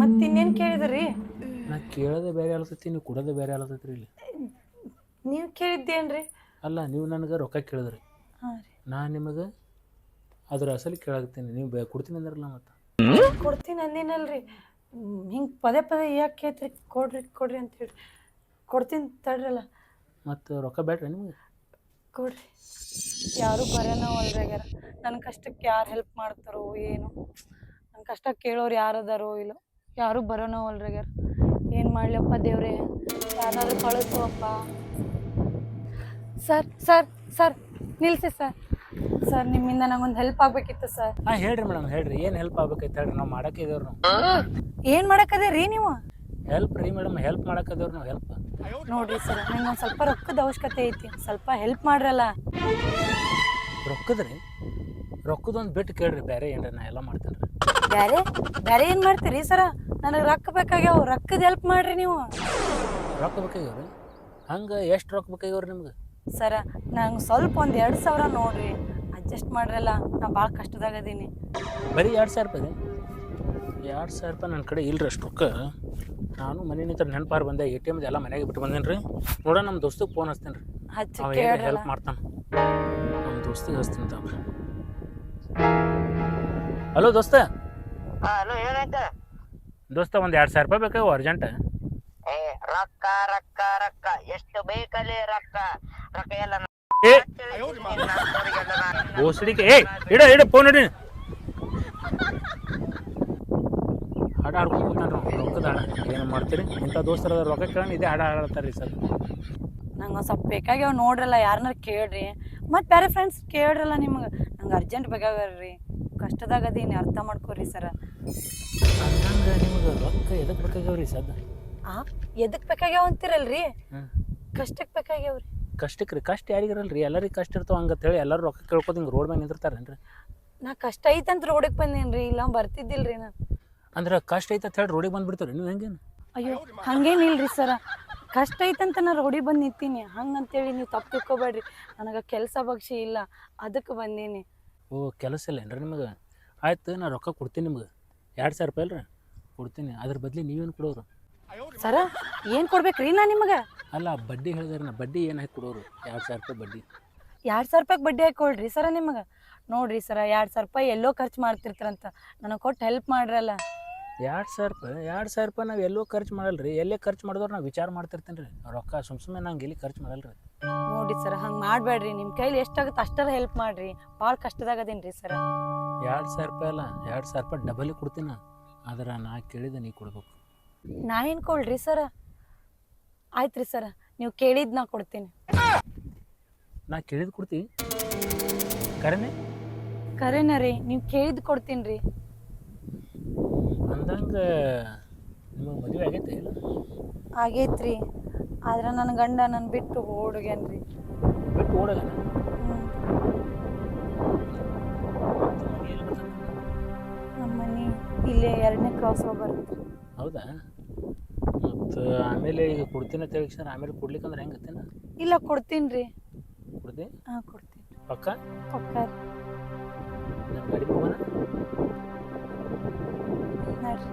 ಮತ್ತಿನ್ನೇನು ಕೇಳಿದ್ರಿ? ನಾ ಕೇಳೋದೇ ಬೇರೆ ಆಲತೈತಿ ನೀವು ಕೊಡೋದೇ ಬೇರೆ ಆಲತೈತ್ರಿ ಇಲ್ಲಿ. ನೀವು ಕೇಳಿದ್ದೇನ್ರಿ? ಅಲ್ಲ ನೀವು ನನಗೆ ರೊಕ್ಕ ಕೇಳಿದ್ರಿ. ಹಾಂ ರೀ. ನಾ ನಿಮಗೆ ಅದ್ರ ಅಸಲಿ ಕೇಳಾಕತ್ತೀನಿ ನೀವು ಬೇ ಕೊಡ್ತೀನಿ ಅಂದ್ರಲ್ಲ ಮತ್ತೆ. ಕೊಡ್ತೀನಿ ಅಂದಿನಲ್ರಿ. ಹಿಂಗೆ ಪದೇ ಪದೇ ಯಾಕೆ ಕೇಳ್ತೀರಿ? ಕೊಡ್ರಿ ಕೊಡ್ರಿ ಅಂತ ಹೇಳಿ. ಕೊಡ್ತೀನಿ ತಡ್ರಲ್ಲ. ಮತ್ತು ರೊಕ್ಕ ಬೇಡ್ರಿ ನಿಮಗೆ? ಕೊಡ್ರಿ ಯಾರು ಬರೋನೋ ಅಲ್ರಾಗ್ಯಾರ ನನ್ನ ಕಷ್ಟಕ್ಕೆ ಯಾರು ಹೆಲ್ಪ್ ಮಾಡ್ತಾರೋ ಏನು. ನನ್ನ ಕಷ್ಟ ಕೇಳೋರು ಯಾರು ಅದಾರೋ ಇಲ್ಲೋ. ಯಾರು ಬರೋನೋ ಅಲ್ರಾಗ್ಯಾರ ಏನು ಮಾಡ್ಲಪ್ಪ ದೇವ್ರೆ? ಯಾರಾದ್ರೂ ಕಳಿಸುವಪ್ಪ ಸರ್ ಸರ್ ಸರ್ ನಿಲ್ಸಿ ಸರ್. ಸರ್ ನಿಮ್ಮಿಂದ ನಂಗೊಂದು ಹೆಲ್ಪ್ ಆಗಬೇಕಿತ್ತು ಸರ್. ಹಾಂ ಹೇಳ್ರಿ ಮೇಡಮ್ ಹೇಳ್ರಿ. ಏನು ಹೆಲ್ಪ್ ಆಗ್ಬೇಕಿತ್ತು ಹೇಳ್ರಿ. ನಾವು ಮಾಡಕ್ಕೆ ಇದೇವ್ರಿ ನಾವು. ಏನು ಮಾಡಕ್ಕದೇ ರೀ ನೀವು? ಹೆಲ್ಪ್ ರೀ ಮೇಡಮ್ ಹೆಲ್ಪ್ ಮಾಡಕ್ಕದವ್ರು ನಾವು ಹೆಲ್ಪ್ ನೋಡ್ರಿ ಸರ್ ನಂಗೆ ಒಂದು ಸ್ವಲ್ಪ ರೊಕ್ಕದ ಅವಶ್ಯಕತೆ ಐತಿ ಸ್ವಲ್ಪ ಹೆಲ್ಪ್ ಮಾಡ್ರಲ್ಲ. ರೊಕ್ಕದ್ರಿ? ರೊಕ್ಕದೊಂದು ಬಿಟ್ಟು ಕೇಳ್ರಿ ಬೇರೆ ಏನ್ರಿ ನಾ ಎಲ್ಲ ಮಾಡ್ತೇನೆ ಬೇರೆ ಬೇರೆ ಬ್ಯಾರೆ ಏನು ಮಾಡ್ತೀರಿ ಸರ ನನಗೆ ರೊಕ್ಕ ಬೇಕಾಗ್ಯಾವ ರೊಕ್ಕದ ಹೆಲ್ಪ್ ಮಾಡ್ರಿ ನೀವು. ರೊಕ್ಕ ಬೇಕಾಗ್ಯಾವ್ರಿ? ಹಂಗೆ ಎಷ್ಟು ರೊಕ್ಕ ಬೇಕಾಗ್ಯಾವ್ರಿ ನಿಮ್ಗೆ? ಸರ ನಂಗೆ ಸ್ವಲ್ಪ ಒಂದು ಎರಡು ಸಾವಿರ ನೋಡ್ರಿ ಅಡ್ಜಸ್ಟ್ ಮಾಡ್ರಲ್ಲ ನಾ ಭಾಳ ಕಷ್ಟದಾಗ ಅದೀನಿ. ಬರೀ ಎರಡು ಸಾವಿರ ರೂಪಾಯಿ ರೀ? ಎರಡು ಸಾವಿರ ರೂಪಾಯಿ ನನ್ನ ಕಡೆ ಇಲ್ರಿ ಅಷ್ಟು ರೊಕ್ಕ. ನಾನು ಮನೆ ನಿಂತ ನೆನಪಾರು ಬಂದೆ ಎ ಟಿ ಎಂ ಎಲ್ಲ ಮನೆಗೆ ಬಿಟ್ಟು ಬಂದೇನಿ ರೀ ನೋಡ ನಮ್ಮ ದೋಸ್ತಗೆ ಫೋನ್ ಹಚ್ತೇನೆ ರೀ ಹೆಲ್ಪ್ ಮಾಡ್ತಾನೆ? ನಮ್ಮ ದೋಸ್ತಿಗೆ ಹಚ್ತೀನಿ ತಾವ್ರಿ. ಹಲೋ ದೋಸ್ತ? ಹಲೋ ಏನಾಯ್ತ? ದೋಸ್ತ ಒಂದು ಎರಡು ಸಾವಿರ ರೂಪಾಯಿ ಬೇಕಾವು ಅರ್ಜೆಂಟ್ ಏ ರೊಕ್ಕ ರೊಕ್ಕ ರೊಕ್ಕ. ಎಷ್ಟು ಬೇಕಲ್ಲಿ ರೊಕ್ಕ? ರೊಕ್ಕ ಎಲ್ಲ ಬೋಸಡಿಕೆ ಏ ಇಡ ಇಡ ಫೋನ್ ಇಡಿ. ಹಾಡ ಆಡ್ಕೊಂಡು ಕೂತಾನ್ರಿ ರೊಕ್ಕದ ಏನು ಮಾಡ್ತೀರಿ? ಇಂಥ ದೋಸ್ತರ ರೊಕ್ಕ ಕೇಳಿ ಇದೇ ಆಟ ಆಡತ್ತಾರೀ ರೀ ಸರ್. ನಂಗೆ ಒಂದು ಸ್ವಲ್ಪ ಬೇಕಾಗ್ಯಾವ ನೋಡ್ರಲ್ಲ ಯಾರನ್ನ ಕೇಳ್ರಿ. ಮತ್ತು ಬೇರೆ ಫ್ರೆಂಡ್ಸ್ ಕೇಳ್ರಲ್ಲ ನಿಮ್ಗೆ. ನಂಗೆ ಅರ್ಜೆಂಟ್ ಬೇಕಾಗ್ಯಾವ್ರಿ ಕಷ್ಟದಾಗ ಅದೇನು ಅರ್ಥ ಮಾಡ್ಕೋರಿ ಸರ. ಹಂಗಂದ್ರೆ ನಿಮಗೆ ರೊಕ್ಕ ಎದಕ್ಕೆ ಬೇಕಾಗ್ಯಾವ್ರಿ ಸರ್ ಆ ಎದಕ್ಕೆ ಬೇಕಾಗ್ಯಾವ ಅಂತೀರಲ್ರಿ. ಕಷ್ಟಕ್ಕೆ ಬೇಕಾಗ್ಯಾವ್ರಿ. ಕಷ್ಟಕ್ಕೆ ರೀ ಕಷ್ಟ ಯಾರಿಗಿರಲ್ಲ ರೀ ಎಲ್ಲರಿಗೆ ಕಷ್ಟ ಇರ್ತಾವ ಹಂಗಂತೇಳಿ ಎಲ್ಲರೂ ರೊಕ್ಕ ಕೇಳ್ಕೊತ ಹಿಂಗೆ ರೋಡ್ ಮೇಲೆ ನಿಂದಿರ್ತಾರೇನ್ರಿ ನಾ ಕಷ್ಟ ಐತಂತ ರೋಡಿಗೆ ಬಂದೇನ್ರಿ ಇಲ್ಲ ಬರ್ತಿದ್ದಿಲ್ಲ ರೀ ನಾನು ಅಂದ್ರೆ ಕಷ್ಟ ಐತೆ ಅಂತ ಹೇಳಿ ರೋಡಿಗೆ ಬಂದ್ಬಿಡ್ತೀರಿ ನೀವು ಹೆಂಗೇನು? ಅಯ್ಯೋ ಹಂಗೇನಿಲ್ರಿ ಸರ. ಕಷ್ಟ ಐತಂತ ನಾ ರೋಡಿ ಬಂದು ನಿಂತೀನಿ. ಹಂಗಂತೇಳಿ ನೀವು ತಪ್ಪು ತಿಳ್ಕೊಬೇಡ್ರಿ. ನನಗೆ ಕೆಲಸ ಬಗ್ಸಿ ಇಲ್ಲ. ಅದಕ್ಕೆ ಬಂದೀನಿ. ಓ ಕೆಲಸ ಇಲ್ಲ ಏನ್ರಿ ನಿಮಗೆ? ಆಯ್ತು ನಾ ರೊಕ್ಕ ಕೊಡ್ತೀನಿ ನಿಮ್ಗೆ. ಎರಡು ಸಾವಿರ ರೂಪಾಯಿ ಅಲ್ರಿ ಕೊಡ್ತೀನಿ. ಅದ್ರ ಬದ್ಲಿ ನೀವೇನು ಕೊಡೋರು? ಸರ ಏನು ಕೊಡ್ಬೇಕ್ರಿ ನಾ ನಿಮಗೆ? ಅಲ್ಲ ಬಡ್ಡಿ ಹೇಳಿದ್ರೆ ನಾ. ಬಡ್ಡಿ ಏನು ಹಾಕಿ ಕೊಡೋರು? ಎರಡು ಸಾವಿರ ರೂಪಾಯಿ ಬಡ್ಡಿ. ಎರಡು ಸಾವಿರ ರೂಪಾಯಿಗೆ ಬಡ್ಡಿ ಹಾಕೊಳ್ರಿ ಸರ ನಿಮಗೆ? ನೋಡ್ರಿ ಸರ ಎರಡು ಸಾವಿರ ರೂಪಾಯಿ ಎಲ್ಲೋ ಖರ್ಚು ಮಾಡ್ತಿರ್ತಾರಂತ. ನನಗೆ ಕೊಟ್ಟು ಹೆಲ್ಪ್ ಮಾಡ್ರಲ್ಲ. ಎರಡು ಸಾವಿರ ರೂಪಾಯಿ ಎರಡು ಸಾವಿರ ರೂಪಾಯಿ ನಾವು ಎಲ್ಲೋ ಖರ್ಚು ಮಾಡಲ್ಲ ರೀ ಎಲ್ಲೇ ಖರ್ಚು ಮಾಡಿದ್ರೆ ನಾವು ವಿಚಾರ ಮಾಡ್ತಿರ್ತೀನಿ ರೀ. ರೊಕ್ಕ ಸುಮ್ ಸುಮ್ಮನೆ ನಂಗೆ ಎಲ್ಲಿ ಖರ್ಚು ಮಾಡಲ್ರಿ. ನೋಡಿ ಸರ್ ಹಂಗೆ ಮಾಡಬೇಡ್ರಿ. ನಿಮ್ಮ ಕೈಲಿ ಎಷ್ಟಾಗುತ್ತೆ ಅಷ್ಟರ ಹೆಲ್ಪ್ ಮಾಡ್ರಿ. ಭಾಳ ಕಷ್ಟದಾಗ ಅದೇನು ರೀ ಸರ. ಎರಡು ಸಾವಿರ ರೂಪಾಯಿ ಅಲ್ಲ ಎರಡು ಸಾವಿರ ರೂಪಾಯಿ ಡಬಲ್ ಕೊಡ್ತೀನಿ. ಆದ್ರೆ ನಾ ಕೇಳಿದ ನೀ ಕೊಡ್ಬೇಕು. ನಾ ಏನು ಕೊಡ್ರಿ ಸರ? ಆಯ್ತು ರೀ ಸರ ನೀವು ಕೇಳಿದ್ದು ನಾ ಕೊಡ್ತೀನಿ. ನಾ ಕೇಳಿದ್ ಕೊಡ್ತಿ ಕರೆನೆ? ಕರೆನ ರೀ ನೀವು ಕೇಳಿದ್ದು ಕೊಡ್ತೀನಿ ರೀ. ಅಂದಂಗೆ ನಿಮಗೆ ಮದುವೆ ಆಗೈತೆ ಇಲ್ಲ? ಆಗೈತ್ರಿ. ಆದ್ರೆ ನನ್ನ ಗಂಡ ನನ್ನ ಬಿಟ್ಟು ಓಡುಗೇನ್ರಿ. ಬಿಟ್ಟು ಓಡಲ್ಲ ನಮ್ಮ ಮನೆ ಇಲ್ಲೇ ಎರಡನೇ ಕ್ರಾಸ್ ಬರುತ್ತೆ ಹೌದಾ? ಮತ್ತು ಆಮೇಲೆ ಈಗ ಕೊಡ್ತೀನಿ ಅಂತ ಆಮೇಲೆ ಕೊಡ್ಲಿಕ್ಕಂದ್ರೆ ಅಂದ್ರೆ ಹೆಂಗತ್ತೆ ಇಲ್ಲ ಕೊಡ್ತೀನಿ ರೀ ಕೊಡ್ತಿ ಹಾಂ ಕೊಡ್ತೀನಿ ಪಕ್ಕ? ಪಕ್ಕ ನಮ್ಮ ಗಾಡಿ ಹೋಗೋಣ ನೋಡ್ರಿ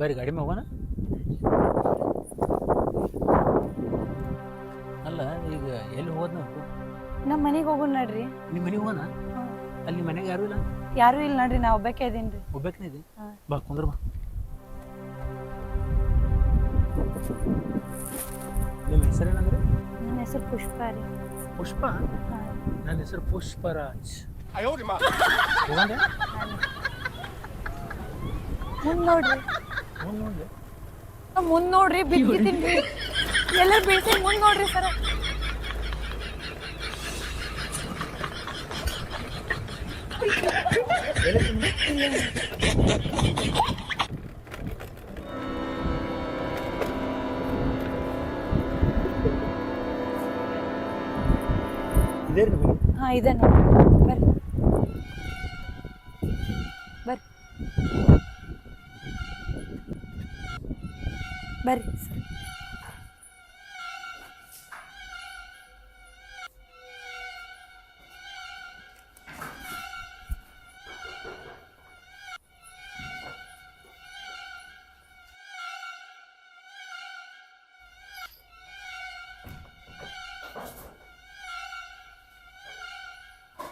ಬರ್ರಿ ಗಾಡಿ ಹೋಗೋಣ? ಅಲ್ಲ ಈಗ ಎಲ್ಲಿ ಹೋದ್ ನಾವು ನಮ್ಮ ಮನೆಗೆ ಹೋಗೋಣ ನೋಡ್ರಿ. ನಿಮ್ಮ ಮನೆಗೆ ಹೋಗೋಣ? ಅಲ್ಲಿ ಮನೆಗೆ ಯಾರು ಇಲ್ಲ? ಯಾರು ಇಲ್ಲ ನೋಡ್ರಿ ನಾ ಒಬ್ಬಕ್ಕೆ ಇದೀನಿ ರೀ. ಒಬ್ಬಕ್ಕೆ ಇದೆ ಹಾಂ. ಬಾ ಕುಂದ್ರ ಬಾ. ನಿಮ್ಮ ಹೆಸರೇನಂದ್ರೆ ನನ್ನ ಹೆಸರು ಪುಷ್ಪ ರೀ. ಪುಷ್ಪ? ನನ್ನ ಹೆಸರು ಪುಷ್ಪರಾಜ್. ಹೋಗಂದೆ ಮುಂದೆ ನೋಡ್ರಿ ಹೋಗ್ ನೋಡ್ರಿ ಮುಂದೆ ನೋಡ್ರಿ ಬಿದ್ದಿದ್ದೀನಿ ರೀ ಎಲ್ಲರೂ ಬೀಳ್ಸಿ ಮುಂದೆ ನೋಡ್ರಿ ಸರ ಇದೇ ರೀ ನಿಮಗೆ ಹಾಂ ಇದೆ ನೋಡಿ ಬರ್ರಿ ಬರ್ರಿ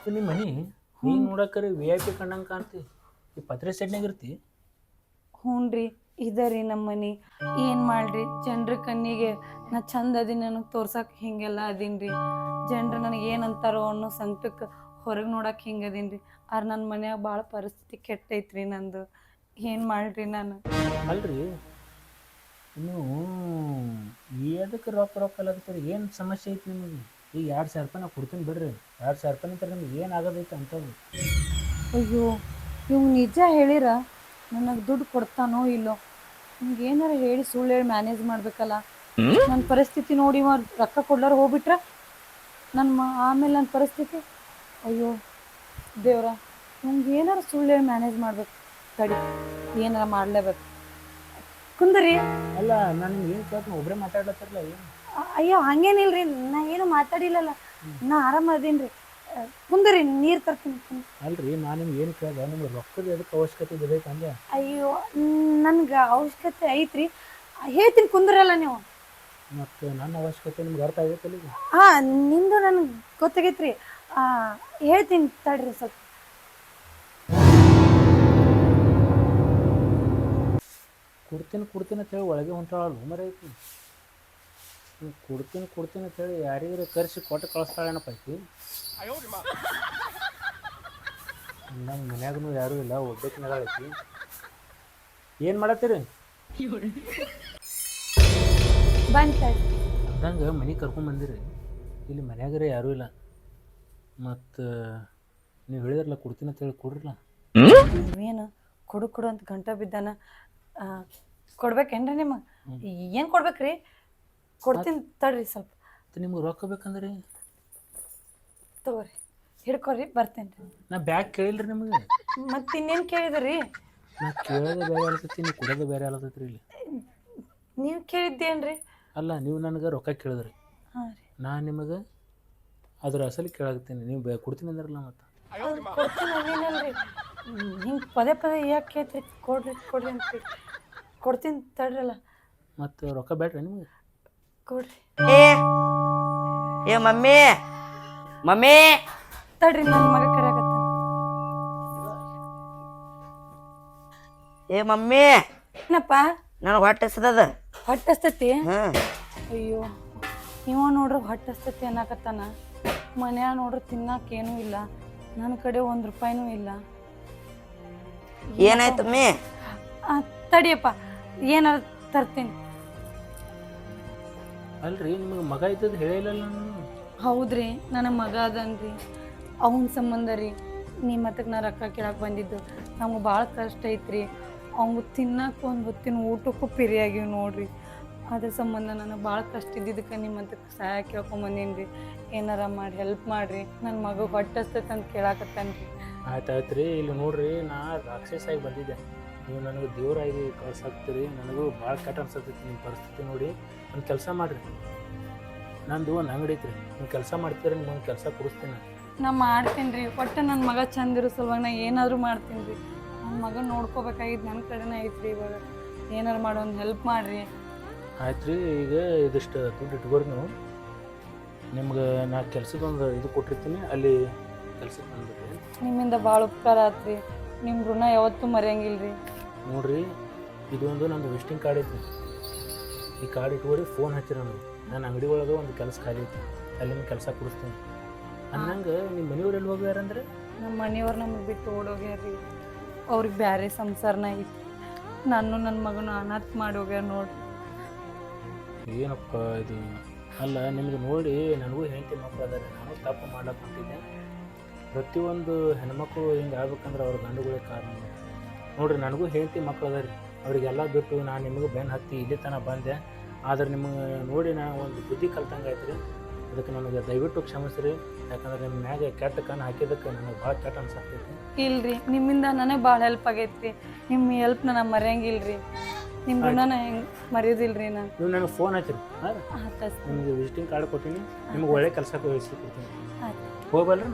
ನಿಮ್ಮ ಮನಿ. ನೀನು ನೋಡಕ್ಕರೆ ವಿ ಐ ಪಿ ಕಂಡಂಗೆ ಕಾಣ್ತಿ. ಈ ಪತ್ರೆ ಸೆಟ್ನಾಗ ಇರ್ತಿ? ಹ್ಞೂ ರೀ ಇದರಿ ನಮ್ಮ ಮನಿ. ಏನು ಮಾಡ್ರಿ? ಜನರ ಕಣ್ಣಿಗೆ ನಾ ಚಂದ ಅದೀನಿ ನನಗೆ ತೋರ್ಸಕ್ಕೆ ಹಿಂಗೆಲ್ಲ ಅದೀನಿ ರೀ. ಜನರು ನನಗೆ ಏನಂತಾರೋ ಅನ್ನೋ ಸಂಕಟಕ್ಕೆ ಹೊರಗೆ ನೋಡಕ್ಕೆ ಹಿಂಗೆ ಅದೀನಿ ರೀ. ಆದ್ರೆ ನನ್ನ ಮನ್ಯಾಗ ಭಾಳ ಪರಿಸ್ಥಿತಿ ಕೆಟ್ಟೈತ್ರಿ ನಂದು. ಏನು ಮಾಡ್ರಿ ನಾನು? ಅಲ್ರಿ ನೀವು ಎದಕ್ಕೆ ರೊಕ್ಕ ರೊಕ್ಕ ಅಲ್ಲತ್ತೀರಿ ಏನು ಸಮಸ್ಯೆ ಐತಿ ನಿಮಗೆ? ಈಗ ಎರಡು ಸಾವಿರ ರೂಪಾಯಿ ನಾ ಕೊಡ್ತೀನಿ ಬಿಡ್ರಿ. ಎರಡು ಸಾವಿರ ರೂಪಾಯಿ ನಂತರ ನಿಮ್ಗೆ ಏನು ಆಗೋದೈತೆ ಅಂತದ್ದು ಅಯ್ಯೋ ಇವ್ ನಿಜ ಹೇಳಿರ? ನನಗೆ ದುಡ್ಡು ಕೊಡ್ತಾನೋ ಇಲ್ಲೋ? ನಿಮ್ಗೆ ಏನಾರ ಹೇಳಿ ಸುಳ್ಳು ಹೇಳಿ ಮ್ಯಾನೇಜ್ ಮಾಡ್ಬೇಕಲ್ಲ? ನನ್ನ ಪರಿಸ್ಥಿತಿ ನೋಡಿ ಅವ್ರು ರೊಕ್ಕ ಕೊಡ್ಲಾರ ಹೋಗ್ಬಿಟ್ರ? ನನ್ನ ಮ ಆಮೇಲೆ ನನ್ನ ಪರಿಸ್ಥಿತಿ? ಅಯ್ಯೋ ದೇವ್ರ ನಿಮ್ಗೆ ಏನಾರ ಸುಳ್ಳು ಹೇಳಿ ಮ್ಯಾನೇಜ್ ಮಾಡ್ಬೇಕು. ತಡಿ ಏನಾರ ಮಾಡಲೇಬೇಕು. ಕುಂದರಿ. ಅಲ್ಲ ನಾನು ಏನು ಕೇಳ್ತೀನಿ ಒಬ್ಬರೇ ಮಾತಾಡ್ಲತ್ತಿರಲ್ಲ ಏನು? ಅಯ್ಯೋ ಹಂಗೇನಿಲ್ರಿ ನಾ ಏನು ಮಾತಾಡಿಲ್ಲಲ್ಲ. ನಾ ಆರಾಮ ಅದೀನಿ ರೀ ಕುಂದ್ರಿ ನೀರ್ ತರ್ತೀನಿ. ಅಲ್ರಿ ನಾ ನಿಮ್ಗೆ ಏನು ಕೇಳ್ದೆ? ನಿಮ್ಗೆ ರೊಕ್ಕದ ಎದಕ್ಕೆ ಅವಶ್ಯಕತೆ ಇದೆ ಅಂದೆ ಅಯ್ಯೋ ನನ್ಗೆ ಅವಶ್ಯಕತೆ ಐತ್ರಿ. ಹೇಳ್ತೀನಿ ಕುಂದ್ರಲ್ಲ ನೀವು. ಮತ್ತೆ ನನ್ನ ಅವಶ್ಯಕತೆ ನಿಮ್ಗೆ ಅರ್ಥ ಆಗೈತಲ್ಲ ಈಗ ಹಾ ನಿಂದು ನನಗೆ ಗೊತ್ತಾಗೈತ್ರಿ. ಆ, ಹೇಳ್ತೀನಿ ತಡ್ರಿ ಸ್ವಲ್ಪ. ಕೊಡ್ತೀನಿ ಅಂತ ಹೇಳಿ ಒಳಗೆ ಹೊಂಟಾಳು ಮರ ಐತಿ. ನೀವು ಕೊಡ್ತೀನಿ ಕೊಡ್ತೀನಿ ಅಂತೇಳಿ ಯಾರಿಗಾರ ಕರೆಸಿ ಕೊಟ್ಟು ಕಳಿಸ್ತಾಳೇನಪ್ಪ ಐತಿ ನಮ್ಮ ಮನ್ಯಾಗೂ ಯಾರು ಇಲ್ಲ ಒಬ್ಬಾಕಿನಾಗ ಐತಿ ಏನು ಮಾಡತ್ತೀರಿ? ಅದಂಗೆ ತಡ್ರಿ ಅಂದಂಗೆ ಮನೆ ಕರ್ಕೊಂಬಂದಿರಿ ಇಲ್ಲಿ ಮನ್ಯಾಗರೆ ಯಾರೂ ಇಲ್ಲ. ಮತ್ತು ನೀವು ಹೇಳಿದ್ರಲ್ಲ ಕೊಡ್ತೀನಿ ಅಂತ ಹೇಳಿ ಕೊಡ್ರಲ್ಲ. ಏನು ಕೊಡು ಕೊಡು ಅಂತ ಗಂಟ ಬಿದ್ದಾನ? ಕೊಡ್ಬೇಕೇನ್ರಿ ನಿಮಗೆ? ಏನು ಕೊಡ್ಬೇಕ್ರಿ? ಕೊಡ್ತೀನಿ ತಡ್ರಿ ಸ್ವಲ್ಪ. ನಿಮ್ಗೆ ರೊಕ್ಕ ಬೇಕಂದ್ರೆ? ತಗೋರಿ ಹಿಡ್ಕೊರಿ ಬರ್ತೇನೆ ರೀ ನಾ ಬ್ಯಾಗ್ ಕೇಳಿಲ್ರಿ ನಿಮಗೆ? ಮತ್ತೆ ಇನ್ನೇನು ಕೇಳಿದ್ರಿ? ನಾ ಕೇಳೋದು ಬೇರೆ ಆಲತೈತಿ ನೀವು ಕೊಡೋದು ಬೇರೆ ಆಲತೈತಿ ಇಲ್ಲಿ. ನೀವು ಕೇಳಿದ್ದೇನ್ರಿ? ಅಲ್ಲ ನೀವು ನನಗೆ ರೊಕ್ಕ ಕೇಳಿದ್ರಿ. ಹಾಂ ರೀ. ನಾ ನಿಮಗೆ ಅದ್ರ ಅಸಲಿ ಕೇಳಾಗ್ತೀನಿ ನೀವು ಬೇ ಕೊಡ್ತೀನಿ ಅಂದ್ರಲ್ಲ ಮತ್ತೆ. ಅದು ಕೊಡ್ತೀನಿ ಅದೇನಲ್ರಿ. ಹಿಂಗೆ ಪದೇ ಪದೇ ಯಾಕೆ ಕೇಳ್ತೀರಿ? ಕೊಡ್ರಿ ಕೊಡ್ರಿ ಅಂತ ಕೊಡ್ತೀನಿ ತಡ್ರಲ್ಲ. ಮತ್ತು ರೊಕ್ಕ ಬೇಡ್ರಿ ನಿಮಗೆ? ಕೊಡ್ರಿ. ಏ ಏ ಮಮ್ಮಿ ಮಮ್ಮಿ. ತಡ್ರಿ ನನ್ನ ಮಗ ಕರೆಯಾಗತ್ತ ಏ ಮಮ್ಮಿ. ಏನಪ್ಪ? ನನಗೆ ಹೊಟ್ಟೆ ಹಸ್ದದ. ಹೊಟ್ಟೆ ಹಸ್ತೈತಿ ಹ್ಮ್ ಅಯ್ಯೋ ಇವ ನೋಡ್ರಿ ಹೊಟ್ಟೆ ಹಸ್ತೈತಿ ಅನ್ನಕತ್ತಾನ. ಮನ್ಯಾಗ ನೋಡ್ರಿ ತಿನ್ನಕ್ಕೇನೂ ಇಲ್ಲ. ನನ್ನ ಕಡೆ ಒಂದ್ ರೂಪಾಯಿನೂ ಇಲ್ಲ. ಏನಾಯ್ತು ಮಮ್ಮಿ? ಆ, ತಡಿಯಪ್ಪ. ಏನಾರ ತರ್ತೀನಿ. ಅಲ್ರಿ ನಿಮಗೆ ಮಗ ಇದ್ದದ್ದು ಹೇಳಿಲ್ಲಲ್ಲ ನಾನು? ಹೌದ್ರಿ ನನ್ನ ಮಗ ಅದನ್ರಿ. ಅವನ ಸಂಬಂಧ ರೀ ನಿಮ್ಮ ಹತ್ತಕ್ಕೆ ನಾ ರೊಕ್ಕ ಕೇಳಕ್ಕೆ ಬಂದಿದ್ದು. ನಮ್ಗೆ ಭಾಳ ಕಷ್ಟ ಐತ್ರಿ. ಅವ್ನು ತಿನ್ನಕ್ಕೆ ಒಂದು ಹೊತ್ತಿನ ಊಟಕ್ಕೂ ಪಿರಿಯಾಗಿವ್ ನೋಡ್ರಿ. ಅದ್ರ ಸಂಬಂಧ ನನಗೆ ಭಾಳ ಕಷ್ಟ ಇದ್ದಿದ್ದಕ್ಕೆ ನಿಮ್ಮ ಹತ್ತಕ್ಕೆ ಸಹಾಯ ಕೇಳ್ಕೊಂಬಂದೀನಿ ರೀ ಏನಾರ ಮಾಡಿ ಹೆಲ್ಪ್ ಮಾಡಿರಿ. ನನ್ನ ಮಗ ಹೊಟ್ಟಸ್ತೈತೆ ಅಂತ ಕೇಳಾಕತ್ತಾನ ರೀ ಆಯ್ತು ಆಯ್ತು ರೀ ಇಲ್ಲಿ ನೋಡ್ರಿ ನಾ ರಾಕ್ಷಸಾಗಿ ಬಂದಿದ್ದೆ. ನೀವು ನನಗೆ ದೇವರಾಗಿ ಕಳ್ಸಾಕ್ತೀರಿ ನನಗೂ ಭಾಳ ಕೆಟ್ಟ ಅನ್ಸತ್ತೈತಿ ನಿಮ್ಮ ಪರಿಸ್ಥಿತಿ ನೋಡಿ ಒಂದು ಕೆಲಸ ಮಾಡಿರಿ. ನಂದು ಒಂದು ಅಂಗಡಿ ಐತ್ರಿ. ನೀವು ಕೆಲಸ ಮಾಡ್ತೀರಿ ನಿಮ್ಗೆ ಒಂದು ಕೆಲಸ ಕೊಡಿಸ್ತೀನಿ ನಾನು. ನಾ ಮಾಡ್ತೀನಿ ರೀ ಒಟ್ಟು ನನ್ನ ಮಗ ಚಂದ ಇರೋ ಸಲುವಾಗಿ ನಾ ಏನಾದರೂ ಮಾಡ್ತೀನಿ ರೀ ನನ್ನ ಮಗ ನೋಡ್ಕೋಬೇಕಾಗಿದ್ದು ನನ್ನ ಕಡೆನೇ ಐತ್ರಿ ಇವಾಗ. ಏನಾರು ಮಾಡೋ ಒಂದು ಹೆಲ್ಪ್ ಮಾಡಿರಿ. ಆಯ್ತು ರೀ ಈಗ ಇದಿಷ್ಟು ದುಡ್ಡು ಇಟ್ಕೋರಿ ನೀವು. ನಿಮ್ಗೆ ನಾ ಕೆಲಸದೊಂದು ಇದು ಕೊಟ್ಟಿರ್ತೀನಿ ಅಲ್ಲಿ ಕೆಲ್ಸಕ್ಕೆ ಬಂದ್ಬಿಟ್ಟು ನಿಮ್ಮಿಂದ ಭಾಳ ಉಪಕಾರ ಆತ್ರಿ. ನಿಮ್ಮ ಋಣ ಯಾವತ್ತೂ ಮರೆಯಂಗಿಲ್ಲ ರೀ ನೋಡ್ರಿ ಇದೊಂದು ನಂದು ವಿಸಿಟಿಂಗ್ ಕಾರ್ಡ್ ಐತಿ. ಈ ಕಾರ್ಡ್ ಇಟ್ಕೊಡಿ ಫೋನ್ ಹಚ್ಚಿರ ನಾನು. ನನ್ನ ಅಂಗಡಿ ಒಳಗೆ ಒಂದು ಕೆಲಸ ಖಾಲಿ ಐತಿ. ಅಲ್ಲಿ ನಿಮ್ಗೆ ಕೆಲಸ ಕೊಡಿಸ್ತೀನಿ. ಅನ್ನಂಗೆ ನಿಮ್ಮ ಮನೆಯವ್ರು ಎಲ್ಲಿ ಹೋಗ್ಯಾರಂದ್ರೆ? ನಮ್ಮ ಮನೆಯವ್ರು ನಮಗೆ ಬಿಟ್ಟು ಓಡೋಗ್ಯಾರ್ರಿ. ಅವ್ರಿಗೆ ಬೇರೆ ಸಂಸಾರನ ಐತಿ. ನಾನು ನನ್ನ ಮಗನ ಅನಾಥ ಮಾಡಿ ಹೋಗ್ಯಾರ ನೋಡ್ರಿ. ಏನಪ್ಪ ಇದು? ಅಲ್ಲ ನಿಮ್ಗೆ ನೋಡಿ ನನಗೂ ಹೆಂಡತಿ ಮಕ್ಕಳು ಅದಾರೆ. ನಾನು ತಪ್ಪು ಮಾಡಕ್ಕೆ ಪ್ರತಿಯೊಂದು ಹೆಣ್ಮಕ್ಳು ಹಿಂಗೆ ಆಗ್ಬೇಕಂದ್ರೆ ಅವ್ರ ಗಂಡುಗಳೇ ಕಾರಣ. ನೋಡ್ರಿ ನನಗೂ ಹೆಂಡತಿ ಮಕ್ಕಳು ಅದಾರೆ. ಅವರಿಗೆಲ್ಲ ಬಿಟ್ಟು ನಾನು ನಿಮಗೆ ಬೆನ್ನು ಹತ್ತಿ ಇಲ್ಲಿ ತನಕ ಬಂದೆ. ಆದ್ರೆ ನಿಮಗೆ ನೋಡಿ ನಾ ಒಂದು ಬುದ್ಧಿ ಕಲ್ತಂಗೆ ಆಯ್ತು ರೀ ಅದಕ್ಕೆ ನನಗೆ ದಯವಿಟ್ಟು ಕ್ಷಮಿಸ್ರಿ. ಯಾಕಂದ್ರೆ ನಿಮ್ಮ ಮ್ಯಾಗೆ ಕೆಟ್ಟ ಕಣ್ಣು ಹಾಕಿದ್ದಕ್ಕೆ ನನಗೆ ಭಾಳ ಕೆಟ್ಟ ಅನ್ಸಾಕ್ತೈತಿ. ಇಲ್ರಿ ನಿಮ್ಮಿಂದ ನನಗೆ ಭಾಳ ಹೆಲ್ಪ್ ಆಗೈತ್ರಿ. ನಿಮ್ಮ ಹೆಲ್ಪ್ ನಾನು ಮರೆಯಂಗಿಲ್ರಿ. ನಿಮ್ಮ ಋಣನ ಹೆಂಗೆ ಮರೆಯೋದಿಲ್ರಿ ನಾನು. ನೀವು ನನಗೆ ಫೋನ್ ಹಚ್ಚಿರಿ. ಹಾಂ? ನಿಮಗೆ ವಿಸಿಟಿಂಗ್ ಕಾರ್ಡ್ ಕೊಟ್ಟಿನಿ. ನಿಮ್ಗೆ ಒಳ್ಳೆ ಕೆಲಸ ವಹಿಸಿ ಕೊಡ್ತೀನಿ ಹೋಗಲ್ರಿ